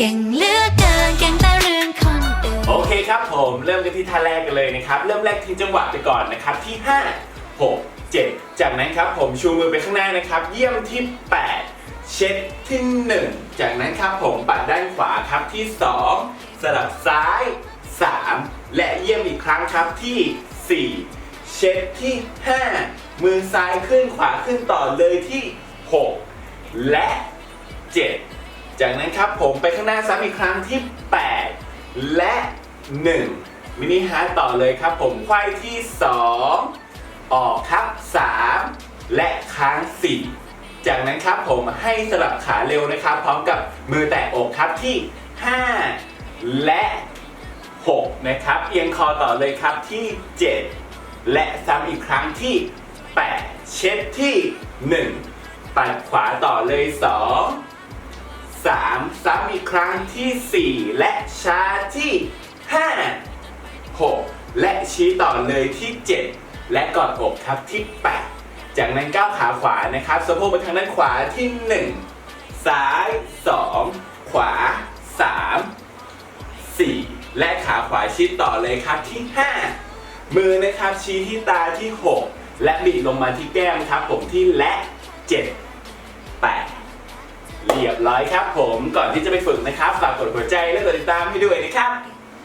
เก่งเหลือกเกินเก่งแต่เรื่องคนอื่นโอเคครับผมเริ่มกันที่ท่าแรกกันเลยนะครับเริ่มแรกที่จังหวะไปก่อนนะครับที่ 5 6 7 จากนั้นครับผมชูมือไปข้างหน้านะครับ เยี่ยมที่ 8 เช็ดที่ 1 จากนั้นครับผมปัดด้านขวาครับที่ 2 สลับซ้าย 3 และเยี่ยมอีกครั้งครับที่ 4 เช็ดที่ 5 มือซ้ายขึ้นขวาขึ้นต่อเลยที่ 6 และ 7 จากนั้นครับผมไปข้างหน้าซ้ำอีกครั้งที่ 8 และ 1 มินิฮาร์ทต่อเลยครับผมไขว้ที่ 2 ออกครับ 3 และค้าง 4 จากนั้นครับผมให้สลับขาเร็วนะครับ พร้อมกับมือแตะอกครับที่ 5 และ 6 นะครับ เอียงคอต่อเลยครับที่ 7 และซ้ำอีกครั้งที่ 8 เช็ดที่ 1 ปัดขวาต่อเลย 2 3ซ้ำอีกครั้งที่ 4 และชาที่ 5 6 และชี้ต่อเลยที่ 7 และกอดอกครับที่ 8 จากนั้นก้าวขาขวานะครับสะโพกไปทางด้านขวาที่ 1 ซ้าย 2 ขวา 3 4 และขาขวาชิดต่อเลยครับที่ 5 มือนะครับชี้ที่ตาที่ 6 และบีบลงมาที่แก้มครับผมที่และ 7 เรียบร้อยครับผมก่อนที่จะไปฝึกนะครับฝากกดหัวใจและกดติดตามให้ด้วยนะครับ